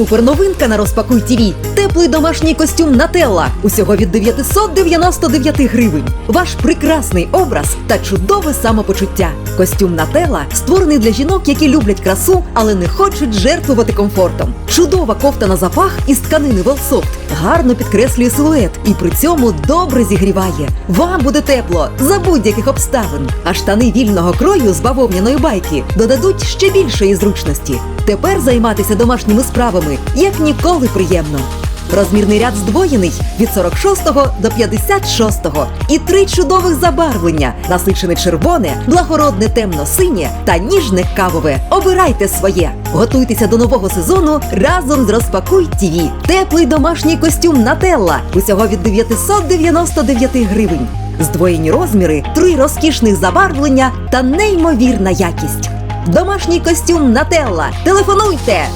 Суперновинка на розпакуй ТІВІ. Теплий домашній костюм Нателла. Усього від 999 гривень. Ваш прекрасний образ та чудове самопочуття. Костюм Нателла створений для жінок, які люблять красу, але не хочуть жертвувати комфортом. Чудова кофта на запах із тканини Велсофт гарно підкреслює силует і при цьому добре зігріває. Вам буде тепло за будь-яких обставин. А штани вільного крою з бавовняної байки додадуть ще більшої зручності. Тепер займатися домашніми справами як ніколи приємно. Розмірний ряд здвоєний від 46 до 56 і три чудових забарвлення: насичене червоне, благородне темно-синє та ніжне кавове. Обирайте своє. Готуйтеся до нового сезону разом з Розпакуй ТІВІ. Теплий домашній костюм Нателла усього від 999 гривень. Здвоєні розміри, три розкішних забарвлення та неймовірна якість. Домашній костюм Нателла. Телефонуйте